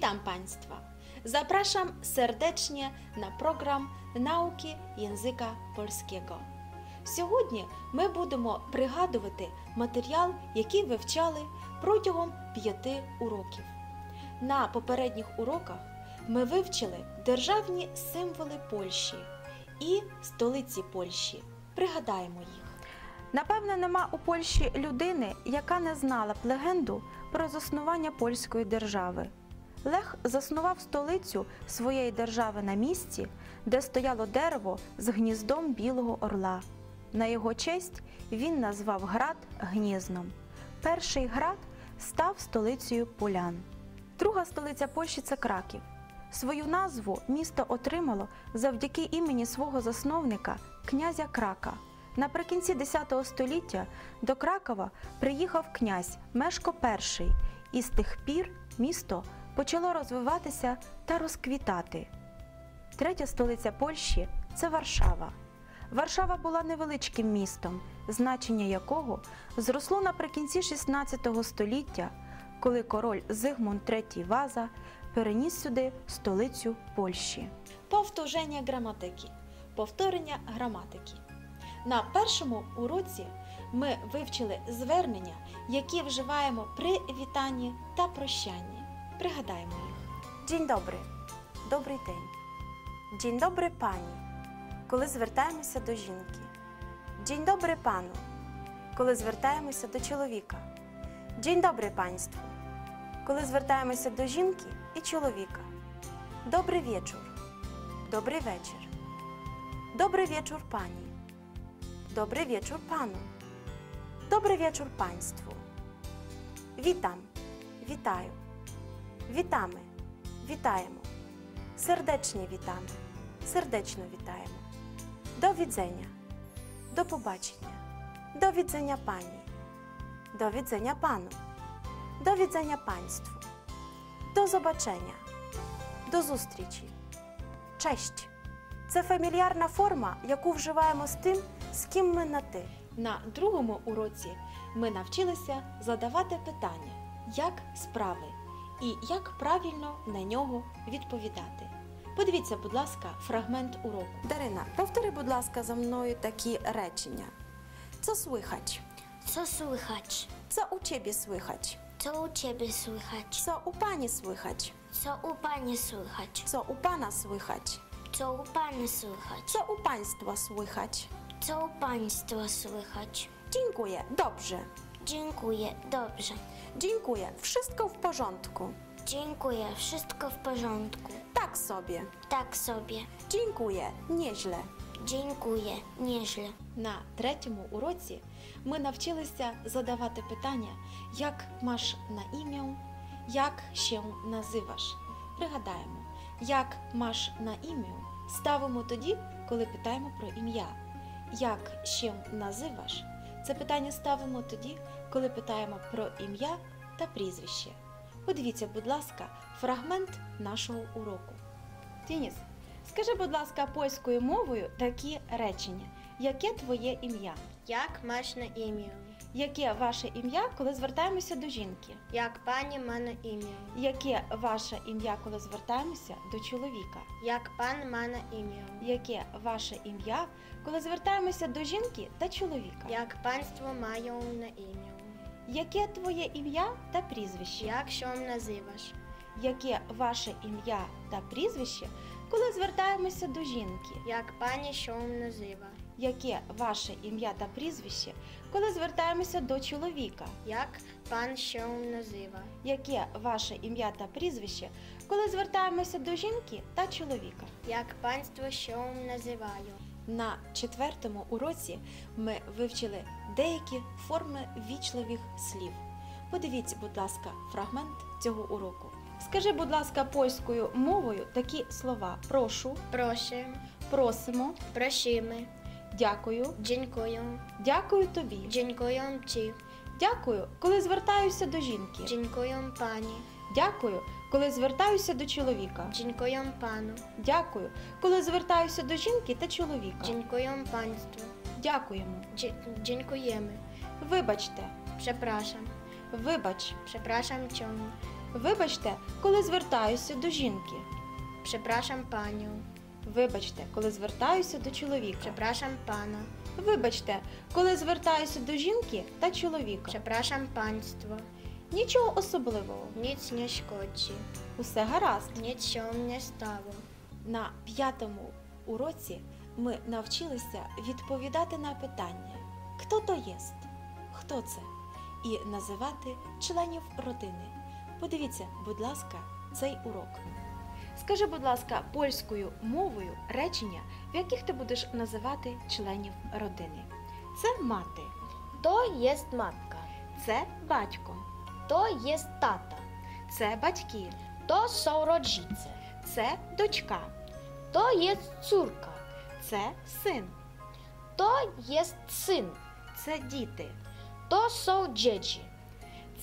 Witam Państwa. Zapraszam serdecznie na program науки язика польського. Сьогодні ми будемо пригадувати матеріал, який вивчали протягом п'яти уроків. На попередніх уроках ми вивчили державні символи Польщі і столиці Польщі. Пригадаємо їх. Напевне, нема у Польщі людини, яка не знала б легенду про заснування польської держави. Лех заснував столицю своєї держави на місці, де стояло дерево з гніздом білого орла. На його честь він назвав град Гнізном. Перший град став столицею полян. Друга столиця Польщі це Краків. Свою назву місто отримало завдяки імені свого засновника князя Крака. Наприкінці X століття до Кракова приїхав князь Мешко І, і з тих пір місто почало розвиватися та розквітати. Третя столиця Польщі це Варшава. Варшава була невеличким містом, значення якого зросло наприкінці XVI століття, коли король Зигмунд III Ваза переніс сюди столицю Польщі. Повторення граматики. Повторення граматики. На першому уроці ми вивчили звернення, які вживаємо при вітанні та прощанні. Пригадаємо їх. Dzień dobry. Добрий день. Dzień dobry пані. Коли звертаємося до жінки. Dzień dobry пану. Коли звертаємося до чоловіка. Dzień dobry панству. Коли звертаємося до жінки і чоловіка. Добрий вечір. Добрий вечір. Добрий вечір пані. Добрий вечір пану. Добрий вечір панству. Вітам. Вітаю. Вітами. Вітаємо. Сердечні вітами. Сердечно вітаємо. До відзення. До побачення. До відзення пані. До відзення пану. До відзення панству. До побачення. До зустрічі. Честь. Це фамільярна форма, яку вживаємо з тим, з ким ми на ти. На другому уроці ми навчилися задавати питання, як справи і як правильно на нього відповідати. Подивіться, будь ласка, фрагмент уроку. Дарина, повтори, будь ласка, за мною такі речення. Co słychać? Co słychać? Co u ciebie słychać? Co u ciebie słychać? Co u pani słychać? Co u pani słychać? Co u pana słychać? Co u pani słychać? Co u państwa słychać? Co u państwa słychać? Dziękuję, dobrze. Dziękuję, dobrze. Dziękuję, wszystko w porządku. Dziękuję, wszystko w porządku. Tak sobie. Tak sobie. Dziękuję, nieźle. Dziękuję, nieźle. На третьому уроці ми навчилися задавати питання, як маш на ім'я, як ще називаш. Пригадаємо, як маш на ім'я ставимо тоді, коли питаємо про ім'я. Як ще називаш? Це питання ставимо тоді, коли питаємо про ім'я та прізвище. Подивіться, будь ласка, фрагмент нашого уроку. Тініс, скажи, будь ласка, польською мовою такі речення. Яке твоє ім'я? Як маєш на ім'я? Яке ваше ім'я, коли звертаємося до жінки? Як пані мене ім'я? Яке ваше ім'я, коли звертаємося до чоловіка? Як пан мене ім'я? Яке ваше ім'я, коли звертаємося до жінки та чоловіка? Як панство маю на ім'я? Яке твоє ім'я та прізвище? Як що називаш? Яке ваше ім'я та прізвище, коли звертаємося до жінки? Як пані що назива? Яке ваше ім'я та прізвище, коли звертаємося до чоловіка? Як пан що назива? Яке ваше ім'я та прізвище, коли звертаємося до жінки та чоловіка? Як панство що називаю? На четвертому уроці ми вивчили деякі форми вічливих слів. Подивіться, будь ласка, фрагмент цього уроку. Скажи, будь ласка, польською мовою такі слова: прошу, Прошу, просимо, просимо, дякую, дякую, дякую тобі. дякую ті, Дякую, коли звертаюся до жінки. дякую пані, Дякую, коли звертаюся до чоловіка. дякую пану, Дякую, коли звертаюся до жінки та чоловіка. дякую панству, Дякуємо. Дякуємо, Вибачте, przepraszam, вибач, przepraszam cię, Вибачте, коли звертаюся до жінки. Przepraszam panią. Вибачте, коли звертаюся до чоловіка. Przepraszam pana. Вибачте, коли звертаюся до жінки та чоловіка. Przepraszam państwa. Нічого особливого. Nic nie szkodzi. Усе гаразд. Nic się nie stało. На п'ятому уроці ми навчилися відповідати на питання Хто то єст? Хто це? І називати членів родини. Подивіться, будь ласка, цей урок. Скажи, будь ласка, польською мовою речення, в яких ти будеш називати членів родини. Це мати, To jest matka. це батько, To jest tata. це батьки, To są це дочка, To jest córka. це син, To jest syn. це діти, To są dzieci.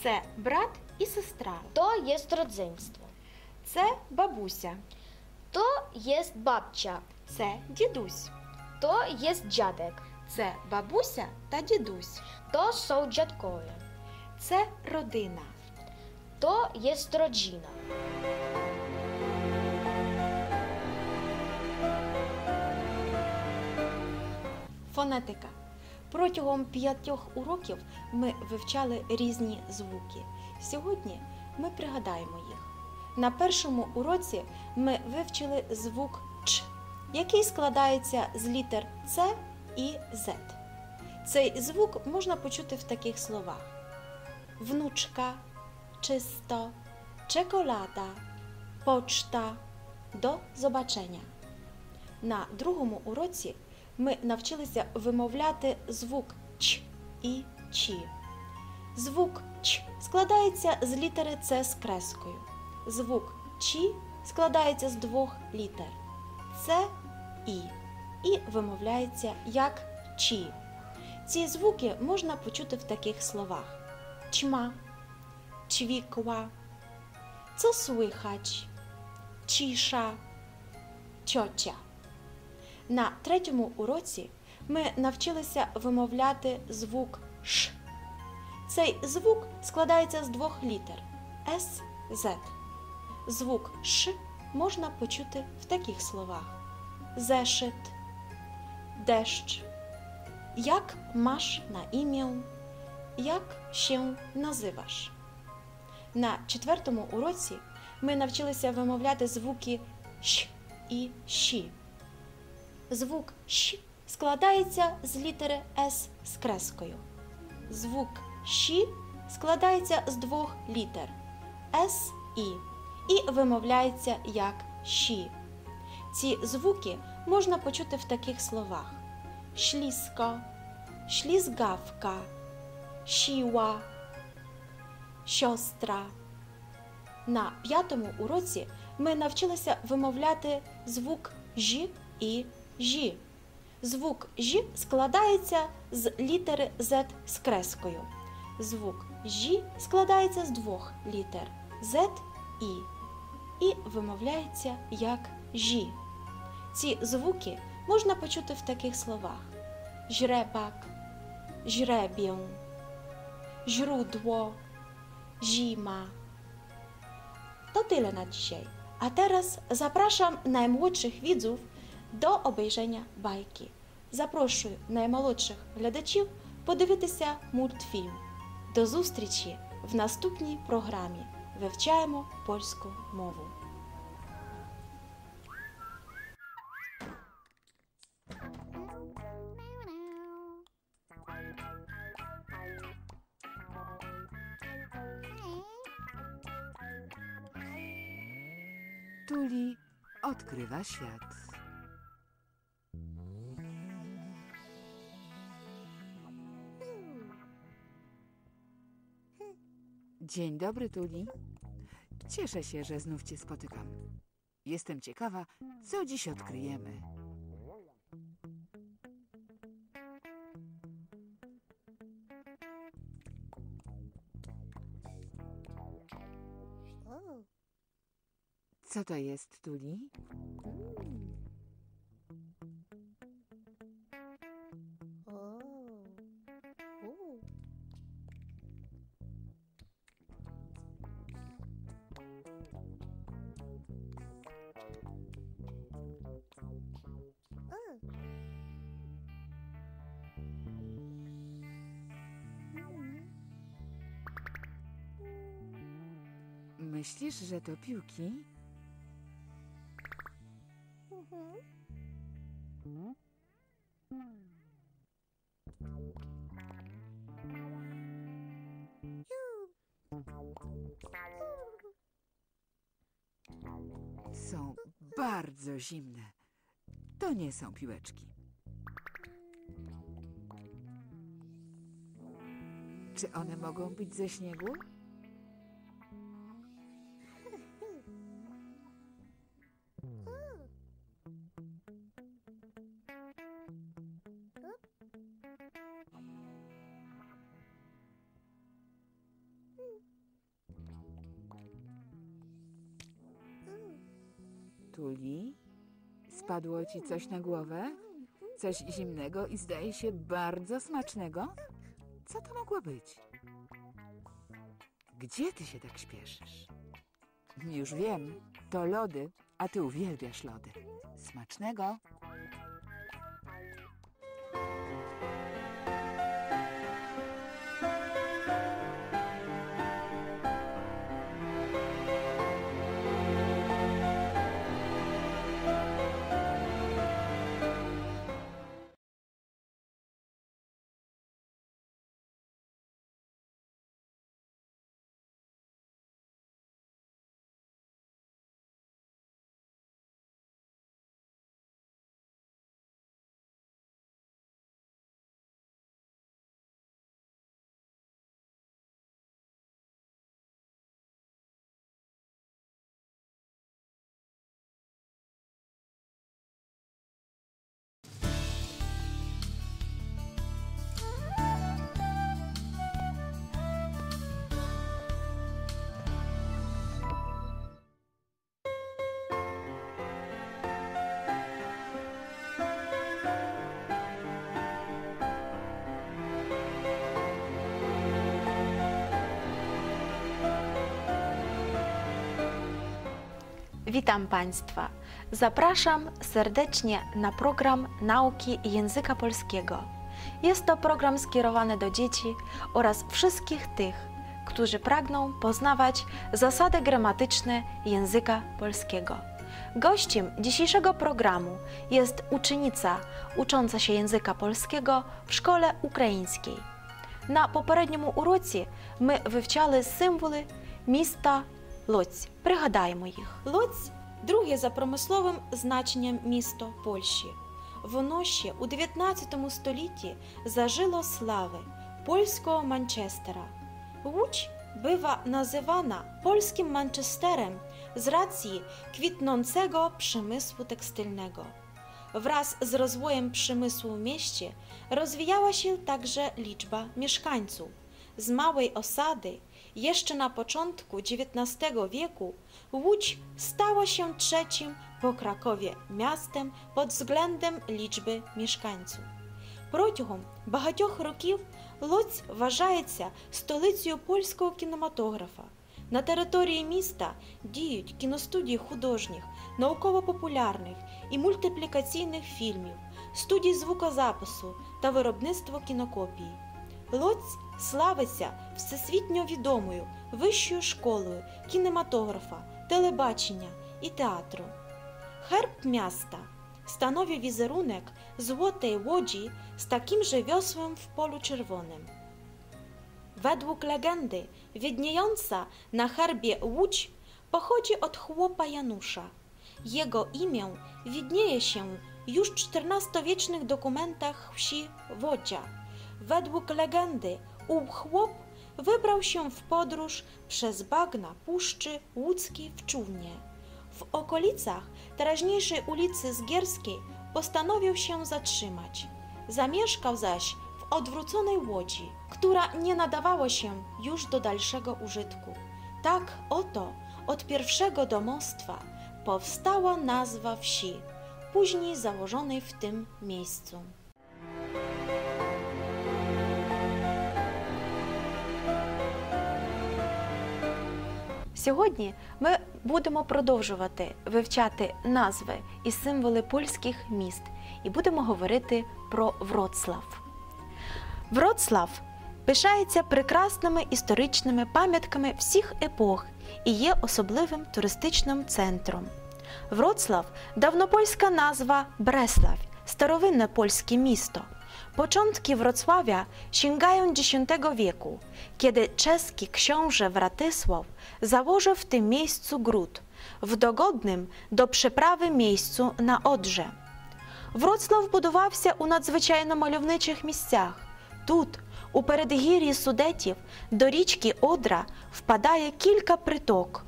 це брат і сестра, To jest rodzeństwo. Це бабуся, To jest babcia. це дідусь, To jest dziadek. це бабуся та дідусь, To są dziadkowie. це родина. To jest rodzina. Фонетика. Протягом п'ятьох уроків ми вивчали різні звуки. Сьогодні ми пригадаємо їх. На першому уроці ми вивчили звук Ч, який складається з літер С і З. Цей звук можна почути в таких словах: внучка, чисто, чоколада, почта. До побачення. На другому уроці ми навчилися вимовляти звук Ч і Чі. Звук Ч складається з літери С з крескою. Звук Чі складається з двох літер С І і вимовляється як Чі. Ці звуки можна почути в таких словах: чма, co słychać, cisza, ciocia. На третьому уроці ми навчилися вимовляти звук Ш. Цей звук складається з двох літер С, З. Звук Ш можна почути в таких словах: зешит, дещ. Як маш на ім'я? Як się називаш? На четвертому уроці ми навчилися вимовляти звуки Щ і Щі. Звук Щ складається з літери С з крескою. Звук Щі складається з двох літер С і і вимовляється як Щі. Ці звуки можна почути в таких словах: шліско, шлізгавка, щіва, сьостра. На п'ятому уроці ми навчилися вимовляти звук Ж і Ж. Звук Ж складається з літери З з крескою. Звук Ж складається з двох літер З і і вимовляється як Ж. Ці звуки можна почути в таких словах: жребак, жребіон, źródło, zima. To tyle na dzisiaj. A teraz zapraszam najmłodszych widzów до обейження байки. Запрошую наймолодших глядачів подивитися мультфільм. До зустрічі в наступній програмі. Вивчаємо польську мову. Tuli odkrywa świat. Dzień dobry, Tuli. Cieszę się, że znów Cię spotykam. Jestem ciekawa, co dziś odkryjemy. Co to jest, Tuli? Myślisz, że to piłki? Są bardzo zimne. To nie są piłeczki. Czy one mogą być ze śniegu? Tuli? Spadło ci coś na głowę? Coś zimnego i zdaje się bardzo smacznego? Co to mogło być? Gdzie ty się tak śpieszysz? Już wiem, to lody, a ty uwielbiasz lody. Smacznego. Witam Państwa. Zapraszam serdecznie na program Nauki Języka Polskiego. Jest to program skierowany do dzieci oraz wszystkich tych, którzy pragną poznawać zasady gramatyczne języka polskiego. Gościem dzisiejszego programu jest uczennica ucząca się języka polskiego w szkole ukraińskiej. На попередньому уроці ми вивчали символи міста Лоць. Пригадаємо їх. Лоць друге за промисловим значенням місто Польщі. Воно ще у 19 столітті зажило слави польського Манчестера. Łódź bywa nazywana polskim Manchesterem z racji kwitnącego przemysłu tekstylnego. Wraz z rozwojem przemysłu w mieście rozwijała się także liczba mieszkańców. Z małej osady jeszcze na początku XIX wieku Łódź stała się trzecim po Krakowie miastem pod względem liczby mieszkańców. Протягом багатьох років Лоць вважається столицею польського кінематографа. На території міста діють кіностудії художніх, науково-популярних і мультиплікаційних фільмів, студії звукозапису та виробництво кінокопії. Лоць славиться всесвітньо відомою вищою школою кінематографа, телебачення і театру. Herb miasta stanowi wizerunek złotej łodzi z takim że wiosłem w polu czerwonym. Według legendy widniejąca na herbie łódź pochodzi od chłopa Janusza. Jego imię widnieje się już w XIV-wiecznych dokumentach wsi Wodzia. Według legendy ów chłop wybrał się w podróż przez bagna Puszczy Łódzkiej w czółnie. W okolicach teraźniejszej ulicy Zgierskiej postanowił się zatrzymać. Zamieszkał zaś w odwróconej łodzi, która nie nadawała się już do dalszego użytku. Tak oto od pierwszego domostwa powstała nazwa wsi, później założonej w tym miejscu. Сьогодні ми будемо продовжувати вивчати назви і символи польських міст і будемо говорити про Вроцлав. Вроцлав пишається прекрасними історичними пам'ятками всіх епох і є особливим туристичним центром. Wrocław – давнопольська назва Бреслав, старовинне польskie місто. Początki Wrocławia sięgają X wieku, kiedy czeski książę Wratysław założył w tym miejscu gród, w dogodnym do przeprawy miejscu na Odrze. Вроцлав будувався у надзвичайно мальовничих місцях. Тут, у передгір'ї Судетів, до річки Одра впадає кілька приток.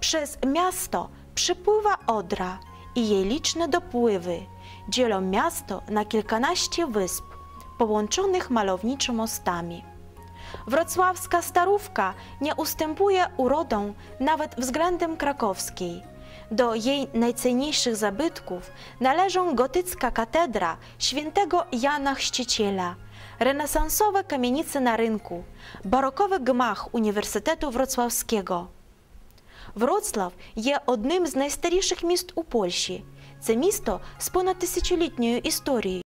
Przez miasto przypływa Odra i jej liczne dopływy dzielą miasto na kilkanaście wysp, połączonych malowniczo mostami. Wrocławska Starówka nie ustępuje urodą nawet względem krakowskiej. Do jej najcenniejszych zabytków należą gotycka katedra świętego Jana Chrzciciela, renesansowe kamienice na rynku, barokowy gmach Uniwersytetu Wrocławskiego. Wrocław jest jednym z najstarszych miast u Polski – Це місто з понад тисячолітньою історією.